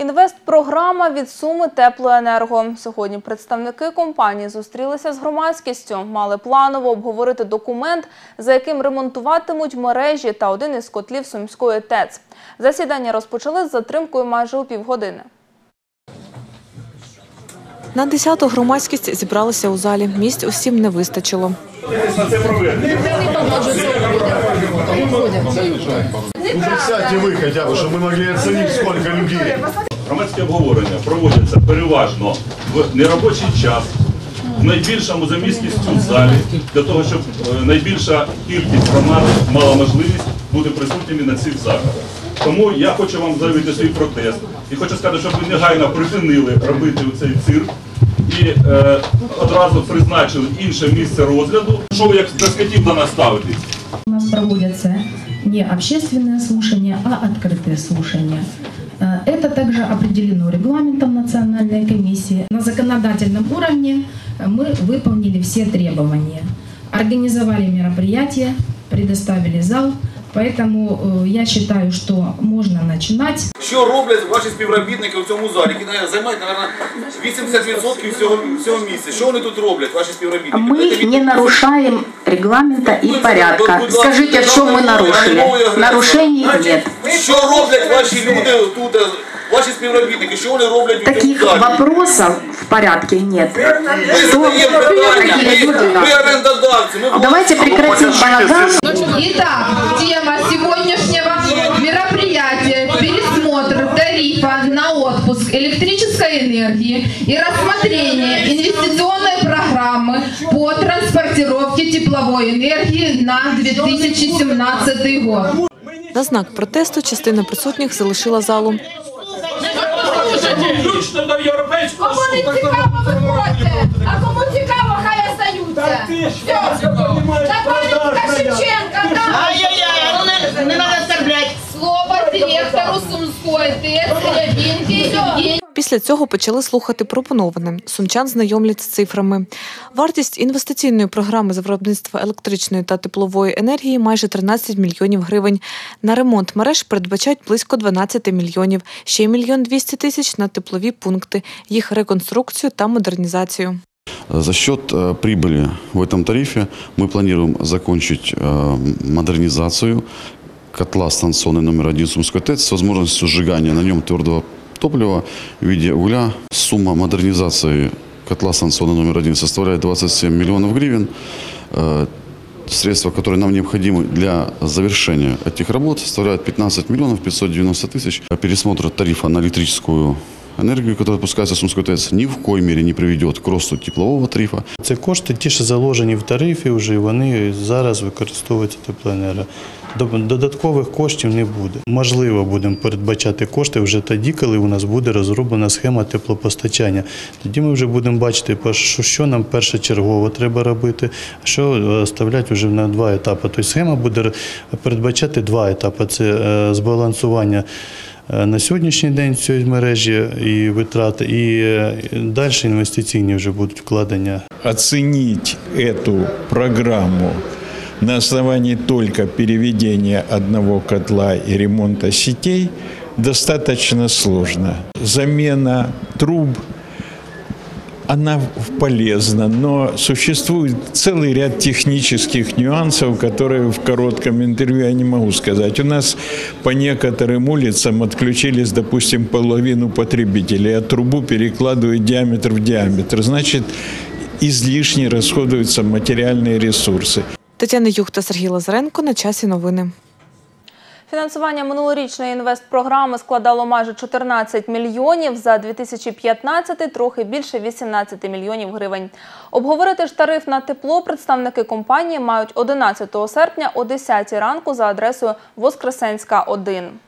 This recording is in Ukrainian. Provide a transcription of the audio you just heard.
Інвестпрограма від Суми Теплоенерго. Сьогодні представники компанії зустрілися з громадськістю. Мали планово обговорити документ, за яким ремонтуватимуть мережі та один із котлів Сумської ТЕЦ. Засідання розпочали з затримкою майже у півгодини. На 10-ту громадськість зібралася у залі. Місць усім не вистачило. Уже сядьте вы хотя бы, чтобы мы могли оценить, сколько людей. Громадські обговорення проводяться переважно в неробочий час, в найбільшому за міськістю залі, для того, щоб е, найбільша кількість громад мала можливість бути присутніми на цих заходах. Тому я хочу вам заявити свій протест і хочу сказати, щоб ви негайно припинили робити цей цирк і е, одразу призначили інше місце розгляду. Що ви як до скотів до нас ставитесь? У нас проводятся не общественные слушания, а открытые слушания. Э, Это также определено регламентом Национальной комиссии. На законодательном уровне э, мы выполнили все требования. Организовали мероприятие, предоставили зал, поэтому э, я считаю, что можно начинать. Що роблять ваші співробітники в цьому залі, які наверное, займають, наверное, 80% всього, всього місця? Що вони тут роблять, ваші співробітники? Дайте Мы відповідь. не нарушаем регламента и порядка. Скажите, в чем мы нарушили? Нарушений нет. Що роблять ваші люди тут, е, ваші співробітники? Що вони роблять у цьому Таких залі? вопросов в порядке нет. Ми Кто задаємо питання, такие люди? ми, ми орендодавці, ми Давайте прекратим балаган. Итак, электрической энергии и рассмотрение инвестиционной программы по транспортировке тепловой энергии на 2017 год. На знак протесту частина присутніх залишила залу. Включно до європейського Кому не суду. цікаво, виходьте, а кому цікаво, хай остаються. Ти що, це понімаєш, Пам'ятника продажна я. Шевченка, так. ну не надо оскорблять. Слово директору Сумской ТЭС Рябинке Евгению. Після цього почали слухати пропоноване. Сумчан знайомлять з цифрами. Вартість інвестиційної програми з виробництва електричної та теплової енергії майже 13 мільйонів гривень. На ремонт мереж передбачають близько 12 мільйонів, ще мільйон 200 тисяч на теплові пункти, їх реконструкцію та модернізацію. За счет э, прибыли в этом тарифе мы планируем закончить э, модернизацию котла станционный номер один Сумской ТЭЦ с возможностью сжигания на нем твердого топлива в виде угля. Сумма модернизации котла станционный номер один составляет 27 миллионов гривен. Э, Средства, которые нам необходимы для завершения этих работ, составляют 15 миллионов 590 тысяч. Пересмотр тарифа на электрическую энергию, которая отпускается в Сумской ТЭЦ, ни в коей мере не приведет к росту теплового тарифа. Це кошти, ті, що заложені в тарифі, вже вони зараз використовуються теплоенерго. Додаткових коштів не буде. Можливо, будемо передбачати кошти вже тоді, коли у нас буде розроблена схема теплопостачання. Тоді ми вже будемо бачити, що, нам першочергово треба робити, що оставляти вже на два етапи. Тобто схема буде передбачати два етапи: це е, збалансування. Е, На сьогоднішній день цієї мережі і витрати, і е, далі інвестиційні вже будуть вкладення Оцініть цю програму на основании только переведения одного котла и ремонта сетей достаточно сложно. Замена труб, она полезна, но существует целый ряд технических нюансов, которые в коротком интервью я не могу сказать. У нас по некоторым улицам отключились, допустим, половину потребителей, а трубу перекладывают диаметр в диаметр. Значит, излишне расходуются материальные ресурсы. Тетяна Юх та Сергій Лазаренко на часі новини. Фінансування минулорічної інвестпрограми складало майже 14 мільйонів, за 2015 – трохи більше 18 мільйонів гривень. Обговорити ж тариф на тепло представники компанії мають 11 серпня о 10 ранку за адресою Воскресенська, 1.